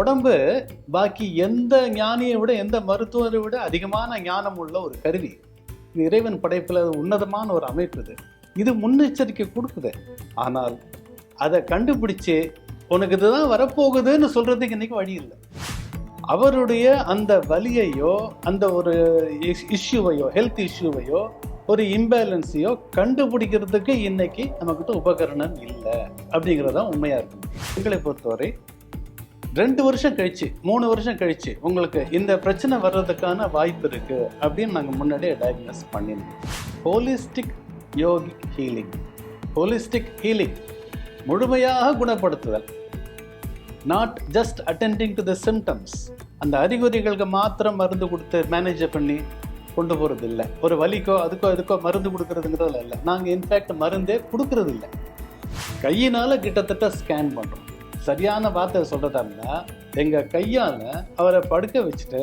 உடம்பு பாக்கி எந்த ஞானியை விட எந்த மருத்துவரை விட அதிகமான ஞானம் உள்ள ஒரு கருவி. இது இறைவன் படைப்பில் உன்னதமான ஒரு அமைப்பு இது. இது முன்னெச்சரிக்கை கொடுக்குது. ஆனால் அதை கண்டுபிடிச்சு உனக்கு இதுதான் வரப்போகுதுன்னு சொல்றதுக்கு இன்னைக்கு வழி இல்லை. அவருடைய அந்த வலியையோ அந்த ஒரு இஷ்யூவையோ ஹெல்த் இஷ்யூவையோ ஒரு இம்பேலன்ஸையோ கண்டுபிடிக்கிறதுக்கு இன்னைக்கு நம்மக்கிட்ட உபகரணம் இல்லை. அப்படிங்கிறதான் உண்மையாக இருக்கும். எங்களை பொறுத்தவரை ரெண்டு வருஷம் கழிச்சு மூணு வருஷம் கழிச்சு உங்களுக்கு இந்த பிரச்சனை வர்றதுக்கான வாய்ப்பு இருக்கு அப்படின்னு நாங்கள் முன்னாடியே டயக்னோஸ் பண்ணியிருந்தோம் holistic yogic healing holistic healing முழுமையாக குணப்படுத்துதல். Not just attending to the symptoms அந்த அறிகுறிகளுக்கு மாத்திரம் மருந்து கொடுத்து மேனேஜ் பண்ணி கொண்டு போகிறது இல்லை ஒரு வலிக்கோ அதுக்கோ இதுக்கோ மருந்து கொடுக்குறதுங்கிறதுல இல்லை. நாங்கள் இன்ஃபேக்ட் மருந்தே கொடுக்கறது இல்லை கிட்டத்தட்ட ஸ்கேன் பண்ணுறோம் சரியான வார்த்தை சொல்கிறதா இருந்தால் எங்கள் கையால் அவரை படுக்க வச்சுட்டு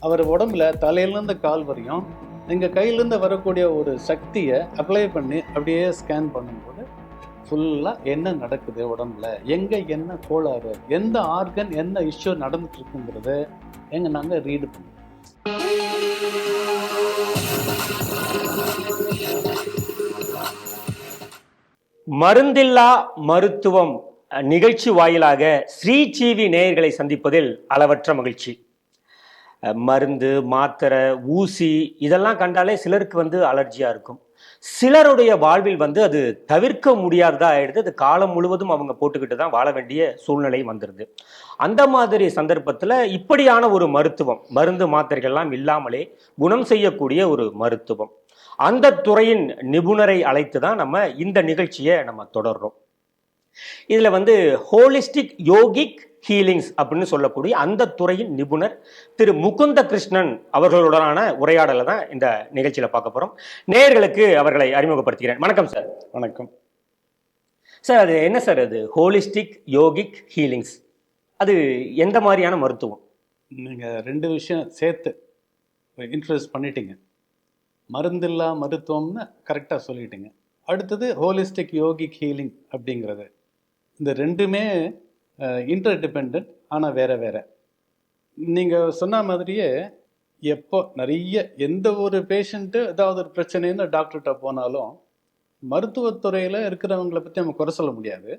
அவர் உடம்புல தலையிலேருந்து கால் வரையும் எங்கள் கையிலேருந்து வரக்கூடிய ஒரு சக்தியை அப்ளை பண்ணி அப்படியே ஸ்கேன் பண்ணும்போது ஃபுல்லாக என்ன நடக்குது உடம்புல? எங்கே என்ன கோளாறு? எந்த ஆர்கன் என்ன இஷ்யூ நடந்துட்டுருக்குங்கிறது இருக்குங்கிறது நாங்கள் ரீடு பண்ணுவோம் மருந்தில்லா மருத்துவம். நிகழ்ச்சி வாயிலாக ஸ்ரீஜீவி நேயர்களை சந்திப்பதில் அளவற்ற மகிழ்ச்சி. மருந்து மாத்திரை ஊசி இதெல்லாம் கண்டாலே சிலருக்கு வந்து அலர்ஜியாக இருக்கும். சிலருடைய வாழ்வில் வந்து அது தவிர்க்க முடியாததாக ஆயிடுது. அது காலம் முழுவதும் அவங்க போட்டுக்கிட்டு தான் வாழ வேண்டிய சூழ்நிலை வந்துடுது அந்த மாதிரி சந்தர்ப்பத்தில் இப்படியான ஒரு மருத்துவம் மருந்து மாத்திரைகள்லாம் இல்லாமலே குணம் செய்யக்கூடிய ஒரு மருத்துவம். அந்த துறையின் நிபுணரை அழைத்து தான் நம்ம இந்த நிகழ்ச்சியை நம்ம தொடர்றோம். இதுல வந்து ஹோலிஸ்டிக் யோகிக் ஹீலிங்ஸ் அப்படின்னு சொல்லக்கூடிய அந்த துறையின் நிபுணர் திரு முகுந்த கிருஷ்ணன் அவர்களுடனான உரையாடலை தான் இந்த நிகழ்ச்சியில பார்க்க போறோம். நேயர்களுக்கு அவர்களை அறிமுகப்படுத்துகிறேன். வணக்கம் சார். வணக்கம். சார் அது என்ன சார் அது? ஹோலிஸ்டிக் யோகிக் ஹீலிங்ஸ் அது எந்த மாதிரியான மருத்துவம்? நீங்கள் ரெண்டு விஷயம் சேர்த்து இன்ட்ரடியூஸ் பண்ணிட்டீங்க. மருந்தில்லா மருத்துவம்னு கரெக்டாக சொல்லிட்டீங்க. அடுத்தது ஹோலிஸ்டிக் யோகிக் ஹீலிங் அப்படிங்கிறது. இந்த ரெண்டுமே இன்டர் டிபெண்ட் ஆனால் வேறு வேறு. நீங்கள் சொன்ன மாதிரியே எப்போ நிறைய எந்த ஒரு பேஷண்ட்டு ஏதாவது ஒரு பிரச்சனைன்னு டாக்டர்கிட்ட போனாலும் மருத்துவத்துறையில் இருக்கிறவங்கள பற்றி நம்ம குறை சொல்ல முடியாது.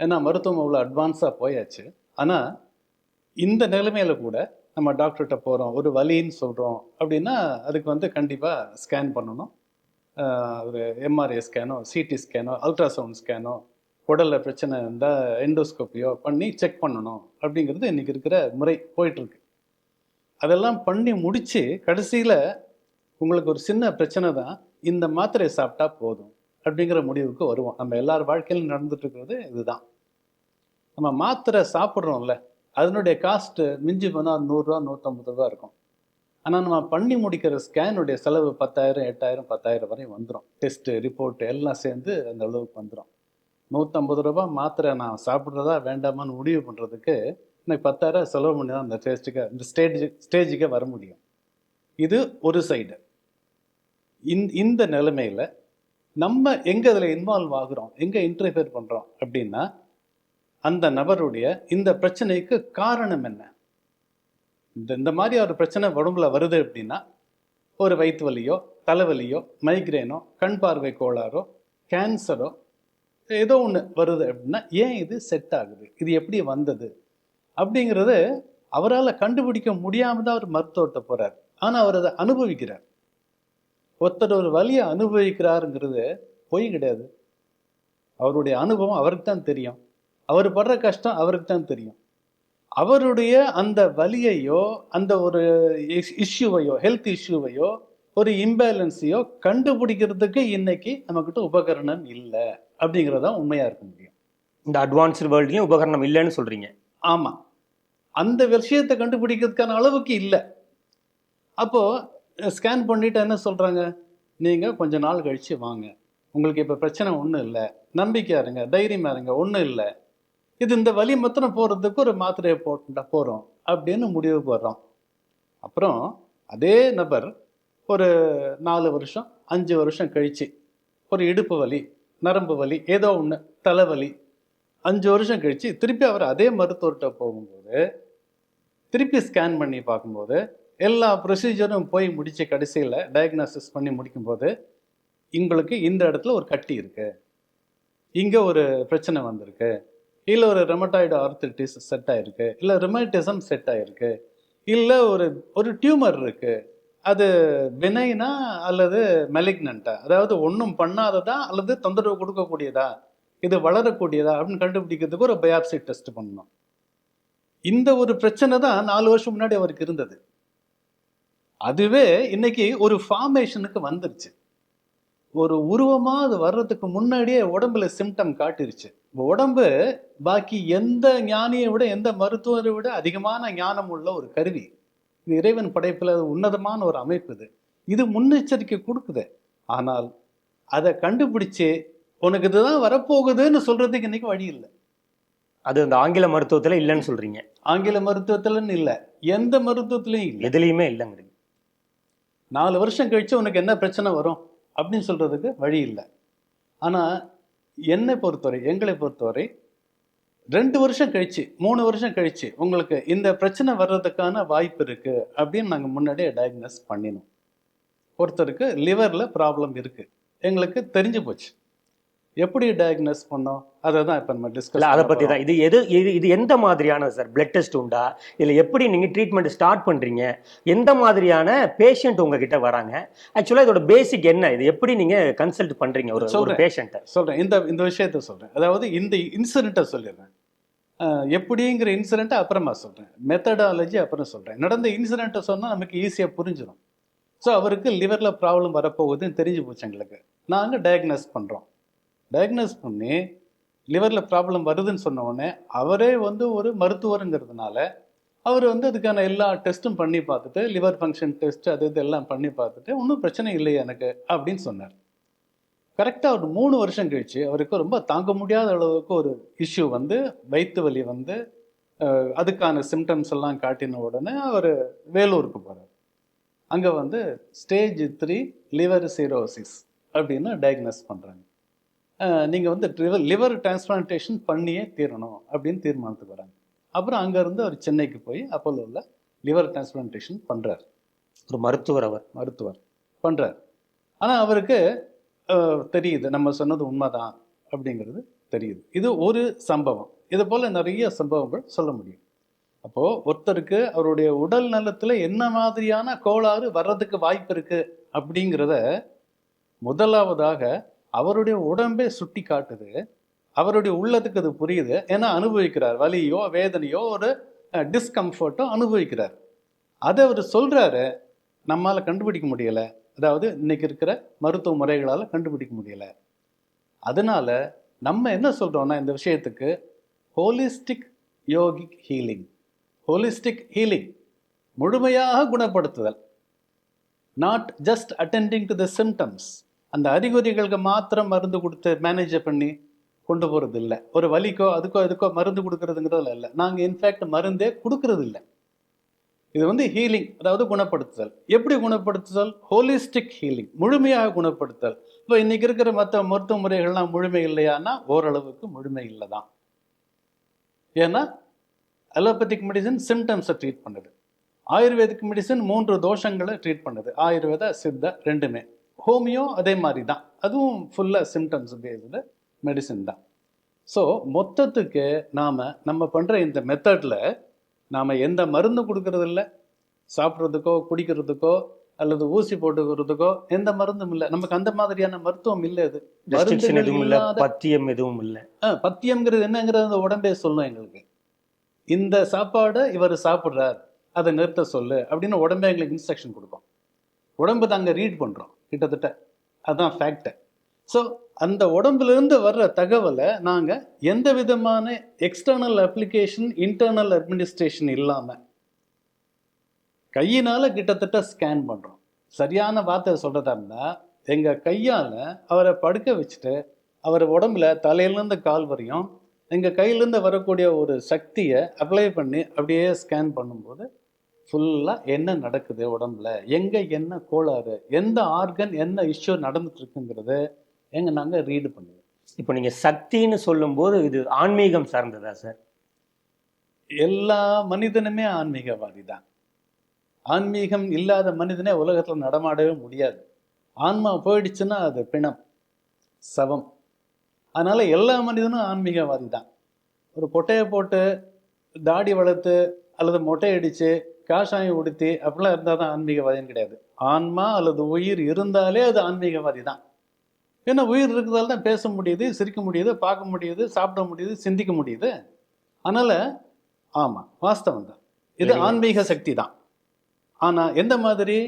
ஏன்னா மருத்துவம் அவ்வளோ அட்வான்ஸாக போயாச்சு. ஆனால் இந்த நிலைமையில் கூட நம்ம டாக்டர்கிட்ட போகிறோம் ஒரு வலின்னு சொல்கிறோம் அப்படின்னா அதுக்கு வந்து கண்டிப்பாக ஸ்கேன் பண்ணணும். ஒரு எம்ஆர்ஐ ஸ்கேனோ சிடி ஸ்கேனோ அல்ட்ராசவுண்ட் ஸ்கேனோ உடலில் பிரச்சனை இருந்தால் எண்டோஸ்கோப்பியோ பண்ணி செக் பண்ணணும் அப்படிங்கிறது இன்றைக்கி இருக்கிற முறை போயிட்டுருக்கு. அதெல்லாம் பண்ணி முடித்து கடைசியில் உங்களுக்கு ஒரு சின்ன பிரச்சனை தான் இந்த மாத்திரையை சாப்பிட்டா போதும் அப்படிங்கிற முடிவுக்கு வருவோம். நம்ம எல்லார் வாழ்க்கையிலும் நடந்துட்டுருக்கிறது இதுதான். நம்ம மாத்திரை சாப்பிட்றோம்ல அதனுடைய காஸ்ட்டு மிஞ்சி போனால் நூறுரூவா நூற்றம்பது ரூபா இருக்கும். ஆனால் நம்ம பண்ணி முடிக்கிற ஸ்கேனுடைய செலவு பத்தாயிரம் எட்டாயிரம் பத்தாயிரம் வரையும் வந்துடும் டெஸ்ட்டு ரிப்போர்ட்டு எல்லாம் சேர்ந்து அந்த அளவுக்கு வந்துடும் நூற்றம்பது ரூபா மாத்திரை நான் சாப்பிட்றதா வேண்டாமான்னு முடிவு பண்ணுறதுக்கு எனக்கு பத்தாயிரம் செலவு பண்ணி தான் அந்த டேஸ்ட்டுக்கு இந்த ஸ்டேஜு ஸ்டேஜுக்கே வர முடியும். இது ஒரு சைடு இந் இந்த நிலைமையில் நம்ம எங்கே அதில் இன்வால்வ் ஆகுறோம் எங்கே இன்டர்ஃபியர் பண்ணுறோம் அப்படின்னா அந்த நபருடைய இந்த பிரச்சனைக்கு காரணம் என்ன? இந்த இந்த மாதிரி ஒரு பிரச்சனை உடம்புல வருது அப்படின்னா ஒரு வயிற்று வலியோ தலைவலியோ மைக்ரேனோ கண் பார்வை கோளாறோ கேன்சரோ ஏதோ ஒன்று வருது அப்படின்னா ஏன் இது செட் ஆகுது? இது எப்படி வந்தது? அப்படிங்கிறது அவரால் கண்டுபிடிக்க முடியாமல் தான் அவர் மருத்துவத்தை போகிறார் ஆனால் அவர் அதை அனுபவிக்கிறார். ஒருத்தர் ஒரு வழியை அனுபவிக்கிறாருங்கிறது பொய் கிடையாது. அவருடைய அனுபவம் அவருக்கு தான் தெரியும். அவர் படுற கஷ்டம் அவருக்கு தான் தெரியும். அவருடைய அந்த வலியையோ அந்த ஒரு இஷ்யூவையோ ஹெல்த் இஷ்யூவையோ ஒரு இம்பேலன்ஸையோ கண்டுபிடிக்கிறதுக்கு இன்னைக்கு நம்மக்கிட்ட உபகரணம் இல்லை அப்படிங்கிறதான் உண்மையா இருக்க முடியும். இந்த அட்வான்ஸ்டு வேர்ல்ட்லயும் உபகரணம் இல்லைன்னு சொல்றீங்க. ஆமா. அந்த விஷயத்தை கண்டுபிடிக்கிறதுக்கான அளவுக்கு இல்லை. அப்போ ஸ்கேன் பண்ணிட்டு என்ன சொல்றாங்க? நீங்க கொஞ்ச நாள் கழிச்சு வாங்க. உங்களுக்கு இப்ப பிரச்சனை ஒன்றும் இல்லை. நம்பிக்கையா இருங்க தைரியமா இருங்க ஒன்றும் இல்லை. இது இந்த வலி மாத்திரம் போறதுக்கு ஒரு மாத்திரையை போட்டுட்டா போறோம் அப்படின்னு முடிவுக்கு வர்றோம் அப்புறம் அதே நபர் ஒரு நாலு வருஷம் அஞ்சு வருஷம் கழிச்சு ஒரு இடுப்பு வலி நரம்பு வலி ஏதோ ஒன்று தலைவலி அஞ்சு வருஷம் கழித்து திருப்பி அவர் அதே மருத்துவர்கிட்ட போகும்போது திருப்பி ஸ்கேன் பண்ணி பார்க்கும்போது எல்லா ப்ரொசீஜரும் போய் முடித்த கடைசியில் டயக்னாசிஸ் பண்ணி முடிக்கும்போது உங்களுக்கு இந்த இடத்துல ஒரு கட்டி இருக்குது இங்கே ஒரு பிரச்சனை வந்திருக்கு. இல்லை ஒரு ரெமட்டாய்டு ஆர்த்திட்டிஸ் செட் ஆகிருக்கு இல்லை ரிமட்டிசம் செட் ஆகிருக்கு இல்லை ஒரு ஒரு டியூமர் இருக்குது அது வினைனா அல்லது மெலிக்னண்டா அதாவது ஒன்றும் பண்ணாததா அல்லது தொந்தரவு கொடுக்கக்கூடியதா? இது வளரக்கூடியதா? அப்படின்னு கண்டுபிடிக்கிறதுக்கு ஒரு பயாப்சி டெஸ்ட் பண்ணணும். இந்த ஒரு பிரச்சனை தான் நாலு வருஷம் முன்னாடி அவருக்கு இருந்தது. அதுவே இன்னைக்கு ஒரு ஃபார்மேஷனுக்கு வந்துருச்சு. ஒரு உருவமாக அது வர்றதுக்கு முன்னாடியே உடம்புல சிம்டம் காட்டிருச்சு. உடம்பு பாக்கி எந்த ஞானியை விட எந்த மருத்துவரை விட அதிகமான ஞானம் உள்ள ஒரு கருவி. இது இறைவன் படைப்புல அது உன்னதமான ஒரு அமைப்பு இது. இது முன்னெச்சரிக்கை கொடுக்குது. ஆனால் அதை கண்டுபிடிச்சு உனக்கு இதுதான் வரப்போகுதுன்னு சொல்றதுக்கு இன்னைக்கு வழி இல்லை. அது அந்த ஆங்கில மருத்துவத்துல இல்லைன்னு சொல்றீங்க. ஆங்கில மருத்துவத்துலன்னு இல்லை. எந்த மருத்துவத்திலையும் இல்லை. எதுலையுமே இல்லைங்கிறீங்க நாலு வருஷம் கழிச்சு உனக்கு என்ன பிரச்சனை வரும் அப்படின்னு சொல்றதுக்கு வழி இல்லை. ஆனா என்னை பொறுத்தவரை எங்களை பொறுத்தவரை ரெண்டு வருஷம் கழிச்சு மூணு வருஷம் கழிச்சு உங்களுக்கு இந்த பிரச்சனை வர்றதுக்கான வாய்ப்பு இருக்கு அப்படின்னு நாங்கள் முன்னாடியே டயக்னோஸ் பண்ணினோம். ஒருத்தருக்கு லிவரில் ப்ராப்ளம் இருக்கு. எங்களுக்கு தெரிஞ்சு போச்சு. எப்படி டயக்னோஸ் பண்ணோம்? அதை தான் இப்போ நம்ம டிஸ்கஸ் அதை பத்தி தான் இது எது இது இது எந்த மாதிரியான சார் பிளட் டெஸ்ட் உண்டா? இல்ல எப்படி நீங்க ட்ரீட்மெண்ட் ஸ்டார்ட் பண்றீங்க? எந்த மாதிரியான பேஷண்ட் உங்ககிட்ட வராங்க? ஆக்சுவலா இதோட பேசிக் என்ன? இது எப்படி நீங்க கன்சல்ட் பண்றீங்க ஒரு ஒரு. பேஷண்ட்டை சொல்றேன். இந்த இந்த விஷயத்த சொல்றேன். அதாவது இந்த இன்சிடென்ட்டை சொல்லிடுறேன். எப்படிங்கிற இன்சிடென்ட்டை அப்புறமா சொல்றேன். மெத்தடாலஜி அப்புறம் சொல்றேன். நடந்த இன்சிடென்ட்டை சொன்னா நமக்கு ஈஸியா புரிஞ்சிடும் ஸோ அவருக்கு லிவர்ல ப்ராப்ளம் வரப்போகுதுன்னு தெரிஞ்சு போச்சு எங்களுக்கு. நாங்க டயக்னோஸ் பண்றோம். டயக்னோஸ் பண்ணி லிவரில் ப்ராப்ளம் வருதுன்னு சொன்ன உடனே அவரே வந்து ஒரு மருத்துவருங்கிறதுனால அவர் வந்து அதுக்கான எல்லா டெஸ்ட்டும் பண்ணி பார்த்துட்டு லிவர் ஃபங்க்ஷன் டெஸ்ட் அது இது எல்லாம் பண்ணி பார்த்துட்டு ஒன்றும் பிரச்சனை இல்லை எனக்கு அப்படின்னு சொன்னார். கரெக்டாக ஒரு மூணு வருஷம் கழிச்சு அவருக்கு ரொம்ப தாங்க முடியாத அளவுக்கு ஒரு இஷ்யூ வந்து வயிற்று வலி வந்து அதுக்கான சிம்டம்ஸ் எல்லாம் காட்டின உடனே அவர் வேலூருக்கு போகிறார் அங்கே வந்து ஸ்டேஜ் த்ரீ லிவர் சீரோசிஸ் அப்படின்னு டயக்னோஸ் பண்ணுறாங்க நீங்கள் வந்து லிவர் லிவர் டிரான்ஸ்பிளான்டேஷன் பண்ணியே தீரணும் அப்படின்னு தீர்மானத்துக்கு வராங்க. அப்புறம் அங்கேருந்து அவர் சென்னைக்கு போய் அப்போலோவில் லிவர் டிரான்ஸ்பிளான்டேஷன் பண்ணுறார் ஒரு மருத்துவர் அவர். மருத்துவர் பண்றார். ஆனா அவருக்கு தெரியுது நம்ம சொன்னது உண்மைதான் அப்படிங்கிறது தெரியுது. இது ஒரு சம்பவம். இது போல நிறைய சம்பவங்கள் சொல்ல முடியும். அப்போ ஒருத்தருக்கு அவருடைய உடல் நலத்துல என்ன மாதிரியான கோளாறு வர்றதுக்கு வாய்ப்பு இருக்கு அப்படிங்கிறத முதலாவதாக அவருடைய உடம்பே சுட்டி காட்டுது. அவருடைய உள்ளத்துக்கு அது புரியுது. ஏன்னா அனுபவிக்கிறார்? வலியோ வேதனையோ ஒரு டிஸ்கம்ஃபர்ட்டோ அனுபவிக்கிறார். அதை அவர் சொல்கிறாரு நம்மால் கண்டுபிடிக்க முடியலை. அதாவது இன்னைக்கு இருக்கிற மருத்துவ முறைகளால் கண்டுபிடிக்க முடியல. அதனால நம்ம என்ன சொல்கிறோன்னா இந்த விஷயத்துக்கு holistic yogic healing holistic healing முழுமையாக குணப்படுத்துதல். Not just attending to the symptoms அந்த அறிகுறிகளுக்கு மாத்திரம் மருந்து கொடுத்து மேனேஜ் பண்ணி கொண்டு போகிறது இல்லை ஒரு வலிக்கோ அதுக்கோ இதுக்கோ மருந்து கொடுக்கறதுங்கிறதுல இல்லை. நாங்கள் இன்ஃபேக்ட் மருந்தே கொடுக்கறது இல்லை இது வந்து ஹீலிங் அதாவது குணப்படுத்துதல். எப்படி குணப்படுத்துதல்? ஹோலிஸ்டிக் ஹீலிங் முழுமையாக குணப்படுத்துதல். இப்போ இன்னைக்கு இருக்கிற மற்ற மருத்துவ முறைகள்லாம் முழுமை இல்லையான்னா ஓரளவுக்கு முழுமை இல்லை தான் ஏன்னா அலோபதிக் மெடிசன் சிம்டம்ஸை ட்ரீட் பண்ணுது. ஆயுர்வேதிக் மெடிசன் மூன்று தோஷங்களை ட்ரீட் பண்ணுது. ஆயுர்வேத சித்த ரெண்டுமே. ஹோமியோ அதே மாதிரி தான். அதுவும் ஃபுல்லாக சிம்டம்ஸ் பேஸ்டு மெடிசன் தான். ஸோ மொத்தத்துக்கு நாம் நம்ம பண்ணுற இந்த மெத்தடில் நாம் எந்த மருந்து கொடுக்கறது இல்ல சாப்பிட்றதுக்கோ குடிக்கிறதுக்கோ அல்லது ஊசி போட்டுக்கிறதுக்கோ எந்த மருந்தும் இல்லை. நமக்கு அந்த மாதிரியான மருத்துவம் இல்லை மருந்துகள் எதுவும் இல்ல. பத்தியம் எதுவும் இல்ல. ஆ, பத்தியம்ங்கிறது என்னங்கிறது அந்த உடம்பே சொல்லும் எங்களுக்கு. இந்த சாப்பாடை இவர் சாப்பிட்றார். அதை நிறுத்த சொல்லு அப்படின்னு உடம்பே எங்களுக்கு இன்ஸ்ட்ரக்ஷன் கொடுக்கும். உடம்பு நாங்கள் ரீட் பண்ணுறோம் கிட்டத்தட்ட. அதுதான் ஃபேக்ட்டு ஸோ அந்த உடம்புலேருந்து வர்ற தகவலை நாங்கள் எந்த விதமான எக்ஸ்டர்னல் அப்ளிகேஷன் இன்டர்னல் அட்மினிஸ்ட்ரேஷன் இல்லாமல் கையினால் கிட்டத்தட்ட ஸ்கேன் பண்ணுறோம் சரியான வார்த்தை சொல்கிறதா இருந்தால் எங்கள் கையால் அவரை படுக்க வச்சுட்டு அவர் உடம்புல தலையிலேருந்து கால் வரையும் எங்கள் கையிலேருந்து வரக்கூடிய ஒரு சக்தியை அப்ளை பண்ணி அப்படியே ஸ்கேன் பண்ணும்போது ஃபுல்லாக என்ன நடக்குது உடம்புல? எங்கே என்ன கோளாறு? எந்த ஆர்கன் என்ன இஷ்யூ நடந்துட்டு இருக்குங்கிறது எங்க நாங்கள் ரீடு பண்ணுவோம். இப்போ நீங்க சக்தின்னு சொல்லும்போது இது ஆன்மீகம் சார்ந்ததா சார்? எல்லா மனிதனுமே ஆன்மீகவாதி தான் ஆன்மீகம் இல்லாத மனிதனே உலகத்தில் நடமாடவே முடியாது. ஆன்மா போயிடுச்சுன்னா அது பிணம் சவம். அதனால எல்லா மனிதனும் ஆன்மீகவாதி தான் ஒரு கொட்டையை போட்டு தாடி வளர்த்து அல்லது மொட்டை அடித்து காஷாயம் உடுத்தி அப்படிலாம் இருந்தால் தான் ஆன்மீகவாதின்னு கிடையாது. ஆன்மா அல்லது உயிர் இருந்தாலே அது ஆன்மீகவாதி தான். ஏன்னா உயிர் இருக்கிறதால தான் பேச முடியுது சிரிக்க முடியுது பார்க்க முடியுது சாப்பிட முடியுது சிந்திக்க முடியுது. அதனால ஆமாம் வாஸ்தவம் தான். இது. ஆன்மீக சக்தி தான். ஆனால் எந்த மாதிரி?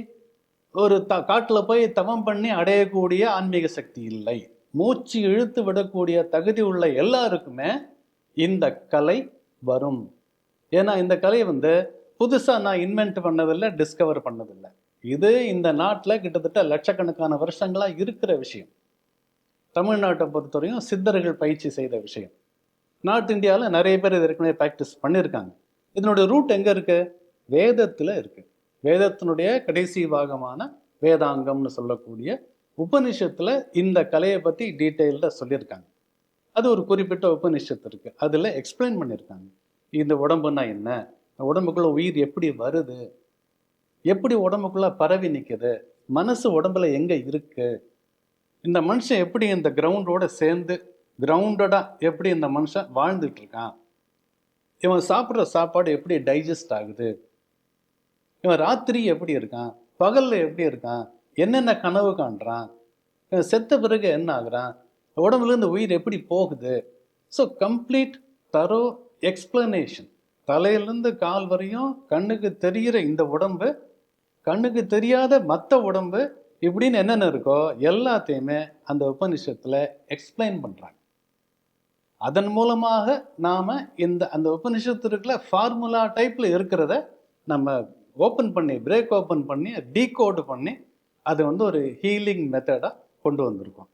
ஒரு த காட்டில் போய் தவம் பண்ணி அடையக்கூடிய ஆன்மீக சக்தி இல்லை. மூச்சு இழுத்து விடக்கூடிய தகுதி உள்ள எல்லாருக்குமே இந்த கலை வரும். ஏன்னா இந்த கலை வந்து புதுசாக நான் இன்வென்ட் பண்ணதில்லை டிஸ்கவர் பண்ணதில்லை. இது இந்த நாட்டில் கிட்டத்தட்ட லட்சக்கணக்கான வருஷங்களாக இருக்கிற விஷயம். தமிழ்நாட்டை பொறுத்தவரையும் சித்தர்கள் பயிற்சி செய்த விஷயம். நார்த் இந்தியாவில் நிறைய பேர் இது ஏற்கனவே ப்ராக்டிஸ் பண்ணியிருக்காங்க. இதனுடைய ரூட் எங்கே இருக்குது வேதத்தில் இருக்குது வேதத்தினுடைய கடைசி பாகமான வேதாங்கம்னு சொல்லக்கூடிய உபனிஷத்தில் இந்த கலையை பற்றி டீட்டெயில்டாக சொல்லியிருக்காங்க. அது ஒரு குறிப்பிட்ட உபநிஷத்து இருக்குது அதில் எக்ஸ்பிளைன் பண்ணியிருக்காங்க. இந்த உடம்புனா என்ன? உடம்புக்குள்ள உயிர் எப்படி வருது? எப்படி உடம்புக்குள்ள பரவி நிற்குது மனசு உடம்புல எங்கே இருக்கு? இந்த மனுஷன் எப்படி இந்த கிரவுண்டோட சேர்ந்து கிரவுண்டடாக எப்படி இந்த மனுஷன் வாழ்ந்துட்டு இருக்கான்? இவன் சாப்பிட்ற சாப்பாடு எப்படி டைஜஸ்ட் ஆகுது? இவன் ராத்திரி எப்படி இருக்கான்? பகலில் எப்படி இருக்கான்? என்னென்ன கனவு காண்றான்? இவன் செத்த பிறகு என்ன ஆகுறான்? உடம்புலேருந்து உயிர் எப்படி போகுது? ஸோ கம்ப்ளீட் தரோ எக்ஸ்பிளனேஷன் தலையிலேருந்து கால் வரையும் கண்ணுக்கு தெரிகிற இந்த உடம்பு கண்ணுக்கு தெரியாத மற்ற உடம்பு இப்படின்னு என்னென்ன இருக்கோ எல்லாத்தையுமே அந்த உபநிஷத்தில் எக்ஸ்பிளைன் பண்ணுறாங்க அதன் மூலமாக நாம் இந்த அந்த உபநிஷத்துக்குள்ள ஃபார்முலா டைப்பில் இருக்கிறத நம்ம ஓப்பன் பண்ணி பிரேக் ஓப்பன் பண்ணி டீகோடு பண்ணி அது வந்து ஒரு ஹீலிங் மெத்தடாக கொண்டு வந்திருக்கோம்.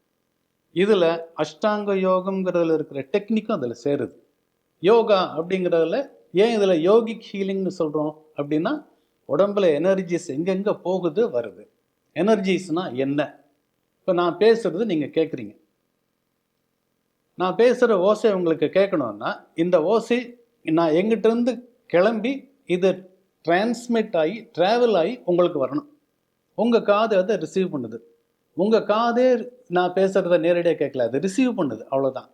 இதில் அஷ்டாங்க யோகம்ங்கிறதுல இருக்கிற டெக்னிக்கும் அதில் சேருது. யோகா அப்படிங்கிறதுல ஏன் இதில் யோகிக் ஹீலிங்னு சொல்கிறோம் அப்படின்னா உடம்புல எனர்ஜிஸ் எங்கெங்கே போகுது வருது. எனர்ஜிஸ்னா என்ன? இப்போ நான் பேசுறது நீங்கள் கேட்குறீங்க நான் பேசுகிற ஓசை உங்களுக்கு கேட்கணுன்னா இந்த ஓசை நான் எங்கிட்டேருந்து கிளம்பி இது டிரான்ஸ்மிட் ஆகி ட்ராவல் ஆகி உங்களுக்கு வரணும். உங்கள் காது அதை ரிசீவ் பண்ணுது. உங்கள் காதே நான் பேசுகிறத நேரடியாக கேட்கல அது ரிசீவ் பண்ணுது. அவ்வளோதான்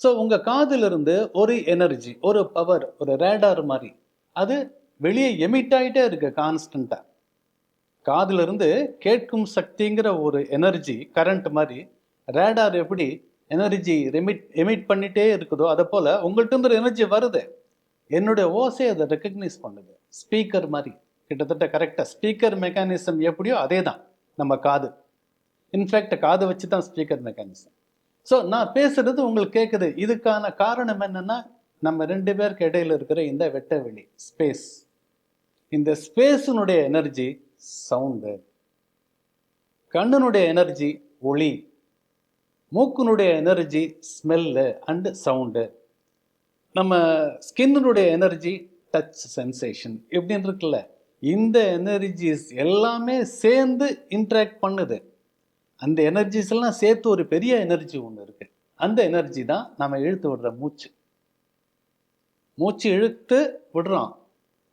ஸோ உங்கள் காதிலிருந்து ஒரு எனர்ஜி ஒரு பவர் ஒரு ரேடார் மாதிரி அது வெளியே எமிட் ஆகிட்டே இருக்கு கான்ஸ்டண்ட்டாக காதிலிருந்து கேட்கும் சக்திங்கிற ஒரு எனர்ஜி கரண்ட் மாதிரி ரேடார் எப்படி எனர்ஜி ரெமிட் எமிட் பண்ணிட்டே இருக்குதோ அதை போல் உங்கள்கிட்ட ஒரு எனர்ஜி வருது. என்னுடைய ஓசை அதை ரெக்கக்னைஸ் பண்ணுது. ஸ்பீக்கர் மாதிரி கிட்டத்தட்ட கரெக்டாக ஸ்பீக்கர் மெக்கானிசம் எப்படியோ அதே தான் நம்ம காது. இன்ஃபேக்ட் காது வச்சு தான் ஸ்பீக்கர் மெக்கானிசம் ஸோ நான் பேசுறது உங்களுக்கு கேட்குது இதுக்கான காரணம் என்னன்னா நம்ம ரெண்டு பேருக்கு இடையில இருக்கிற இந்த வெட்ட வெளி ஸ்பேஸ் இந்த ஸ்பேஸினுடைய எனர்ஜி சவுண்டு கண்ணினுடைய எனர்ஜி ஒளி. மூக்குனுடைய எனர்ஜி ஸ்மெல்லு அண்டு சவுண்டு நம்ம ஸ்கின்னுடைய எனர்ஜி டச் சென்சேஷன் இப்படின்னு இருக்குல்ல? இந்த எனர்ஜிஸ் எல்லாமே சேர்ந்து இன்ட்ராக்ட் பண்ணுது. அந்த எனர்ஜிஸ் எல்லாம் சேர்த்து ஒரு பெரிய எனர்ஜி ஒன்று இருக்கு. அந்த எனர்ஜி தான் நம்ம இழுத்து விடுற மூச்சு. மூச்சு இழுத்து விடுறோம்.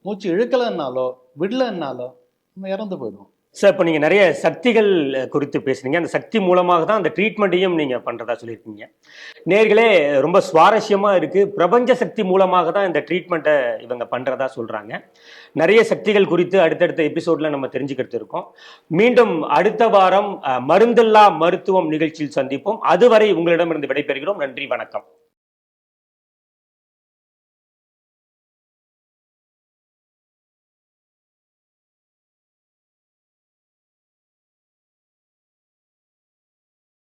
மூச்சு இழுக்கலைன்னாலோ விடலைன்னாலோ நம்ம இறந்து போயிடுவோம். சார் இப்போ நீங்கள் நிறைய சக்திகள் குறித்து பேசுனீங்க. அந்த சக்தி மூலமாக தான் அந்த ட்ரீட்மெண்ட்டையும் நீங்கள் பண்ணுறதா சொல்லியிருக்கீங்க. நேர்களே ரொம்ப சுவாரஸ்யமாக இருக்குது பிரபஞ்ச சக்தி மூலமாக தான் இந்த ட்ரீட்மெண்ட்டை இவங்க பண்ணுறதா சொல்கிறாங்க நிறைய சக்திகள் குறித்து அடுத்தடுத்த எபிசோடில் நம்ம தெரிஞ்சுக்கிட்டு இருக்கோம். மீண்டும் அடுத்த வாரம் மருந்தில்லா மருத்துவம் நிகழ்ச்சியில் சந்திப்போம். அதுவரை உங்களிடமிருந்து விடைபெறுகிறோம். நன்றி வணக்கம்.